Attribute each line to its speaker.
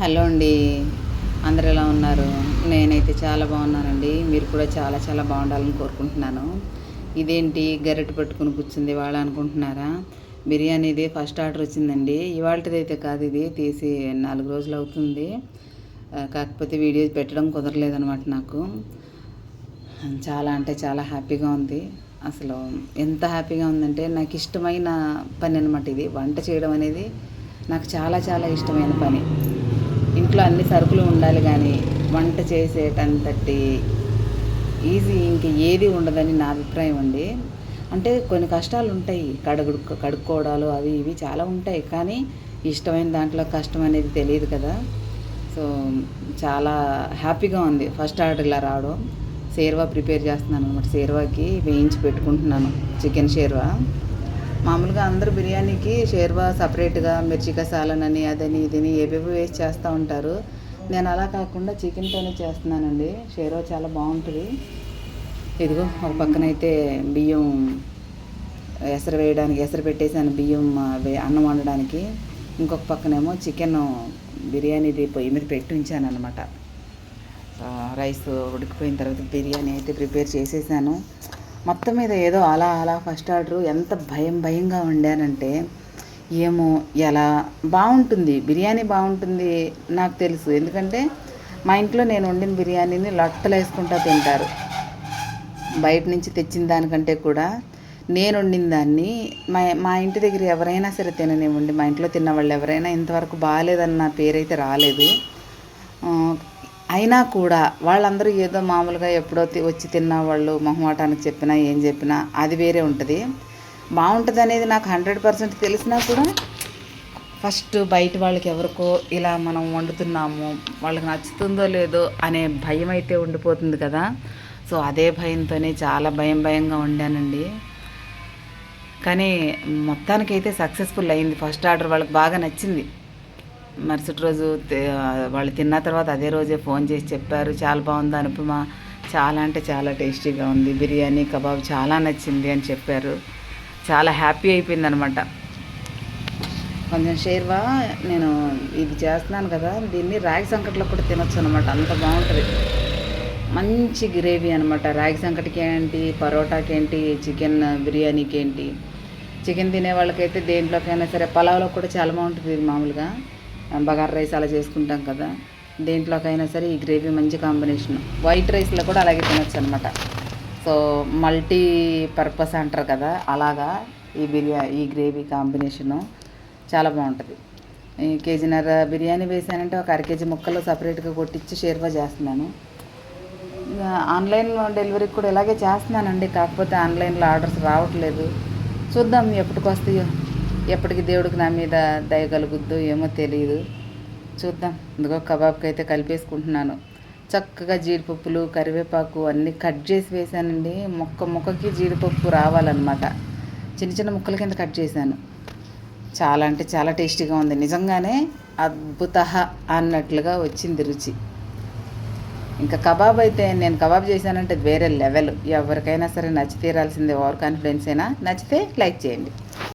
Speaker 1: Hello అండి. అందరు ఎలా ఉన్నారు? నేనైతే చాలా బాగున్నానండి. మీరు కూడా చాలా చాలా బాగుండాలని కోరుకుంటున్నాను. ఇదేంటి గరిటె పట్టుకుని కూర్చుంది వాళ్ళ అనుకుంటున్నారా? బిర్యానీది ఫస్ట్ ఆర్డర్ వచ్చిందండి. ఇవాళది అయితే కాదు ఇది. తీసి నాలుగు రోజులు అవుతుంది. కాకపోతే వీడియో పెట్టడం కుదరలేదనమాట నాకు. చాలా అంటే చాలా హ్యాపీగా ఉంది. అసలు ఎంత హ్యాపీగా ఉందంటే నాకు ఇష్టమైన పని అనమాట ఇది. వంట చేయడం అనేది నాకు చాలా చాలా ఇష్టమైన పని. ఇంట్లో అన్ని సరుకులు ఉండాలి కానీ వంట చేసేటంతటి ఈజీ ఇంక ఏది ఉండదని నా అభిప్రాయం అండి. అంటే కొన్ని కష్టాలు ఉంటాయి. కడుగు కడుక్కోవడాలు అవి ఇవి చాలా ఉంటాయి. కానీ ఇష్టమైన దాంట్లో కష్టం అనేది తెలియదు కదా. సో చాలా హ్యాపీగా ఉంది. ఫస్ట్ ఆర్డర్ ఇలా రావడం. షేర్వా ప్రిపేర్ చేస్తున్నాను అనమాట షేర్వాకి వేయించి పెట్టుకుంటున్నాను. చికెన్ షేర్వా. మామూలుగా అందరూ బిర్యానీకి షేర్వా సపరేట్గా మిర్చి కసాలన్ అని అదని ఇదని ఏవేవో వేసి చేస్తూ ఉంటారు. నేను అలా కాకుండా చికెన్తోనే చేస్తున్నానండి. షేర్వా చాలా బాగుంటుంది. ఇదిగో ఒక పక్కన అయితే బియ్యం ఎసరు వేయడానికి ఎసరు పెట్టేసాను బియ్యం అన్నం వండడానికి. ఇంకొక పక్కనేమో చికెన్ బిర్యానీది పొయ్యి మీద పెట్టి ఉంచాను అనమాట రైస్ ఉడికిపోయిన తర్వాత బిర్యానీ అయితే ప్రిపేర్ చేసేసాను. మొత్తం మీద ఏదో అలా అలా ఫస్ట్ ఆర్డర్ ఎంత భయం భయంగా వండానంటే ఏమో ఎలా? బాగుంటుంది. బిర్యానీ బాగుంటుంది నాకు తెలుసు. ఎందుకంటే మా ఇంట్లో నేను వండిన బిర్యానీని లొట్టలు వేసుకుంటా తింటారు. బయట నుంచి తెచ్చిన దానికంటే కూడా నేను వండిన దాన్ని మా మా ఇంటి దగ్గర ఎవరైనా సరే తిననివ్వండి మా ఇంట్లో తిన్న వాళ్ళు ఎవరైనా ఇంతవరకు బాగాలేదన్న పేరైతే రాలేదు. అయినా కూడా వాళ్ళందరూ ఏదో మామూలుగా ఎప్పుడో వచ్చి తిన్న వాళ్ళు మొహమాటానికి చెప్పినా ఏం చెప్పినా అది వేరే ఉంటుంది. బాగుంటుంది అనేది నాకు హండ్రెడ్ పర్సెంట్ తెలిసినా కూడా ఫస్ట్ బయట వాళ్ళకి ఎవరికో ఇలా మనం వండుతున్నాము వాళ్ళకి నచ్చుతుందో లేదో అనే భయం అయితే ఉండిపోతుంది కదా. సో అదే భయంతోనే చాలా భయం భయంగా వండానండి. కానీ మొత్తానికైతే సక్సెస్ఫుల్ అయింది. ఫస్ట్ ఆర్డర్ వాళ్ళకి బాగా నచ్చింది. మరుసటి రోజు వాళ్ళు తిన్న తర్వాత అదే రోజే ఫోన్ చేసి చెప్పారు చాలా బాగుంది అనుపమ చాలా అంటే చాలా టేస్టీగా ఉంది బిర్యానీ కబాబ్ చాలా నచ్చింది అని చెప్పారు. చాలా హ్యాపీ అయిపోయింది అనమాట కొంచెం షేర్వా నేను ఇది చేస్తున్నాను కదా దీన్ని రాగి సంకట్లో కూడా తినొచ్చు అనమాట అంత బాగుంటుంది. మంచి గ్రేవీ అనమాట రాగి సంకటికి ఏంటి పరోటాకి ఏంటి చికెన్ బిర్యానీకి ఏంటి. చికెన్ తినే వాళ్ళకైతే దేంట్లోకైనా సరే పలావ్లో కూడా చాలా బాగుంటుంది ఇది మామూలుగా. బగారా రైస్ అలా చేసుకుంటాం కదా దేంట్లోకైనా సరే ఈ గ్రేవీ మంచి కాంబినేషన్. వైట్ రైస్లో కూడా అలాగే తినొచ్చు అనమాట సో మల్టీ పర్పస్ అంటారు కదా అలాగా ఈ బిర్యా ఈ గ్రేవీ కాంబినేషను చాలా బాగుంటుంది. ఈ కేజీన్నర బిర్యానీ వేసానంటే ఒక అర కేజీ ముక్కలు సపరేట్గా కొట్టించి షేర్వా చేస్తున్నాను. ఆన్లైన్లో డెలివరీ డెలివరీకి కూడా ఇలాగే చేస్తున్నానండి కాకపోతే ఆన్లైన్లో ఆర్డర్స్ రావట్లేదు. చూద్దాం ఎప్పటికి వస్తాయో ఎప్పటికి దేవుడికి నా మీద దయ కలుగుద్దో ఏమో తెలియదు చూద్దాం. ఇందుకో కబాబ్కి అయితే కలిపేసుకుంటున్నాను. చక్కగా జీడిపప్పులు కరివేపాకు అన్నీ కట్ చేసి వేసానండి. మొక్క మొక్కకి జీడిపప్పు రావాలన్నమాట. చిన్న చిన్న ముక్కల కింద కట్ చేశాను. చాలా అంటే చాలా టేస్టీగా ఉంది. నిజంగానే అద్భుత అన్నట్లుగా వచ్చింది రుచి. ఇంకా కబాబ్ అయితే నేను కబాబ్ చేశానంటే వేరే లెవెల్. ఎవరికైనా సరే నచ్చి తీరాల్సిందే. ఓవర్ కాన్ఫిడెన్స్ అయినా నచ్చితే లైక్ చేయండి.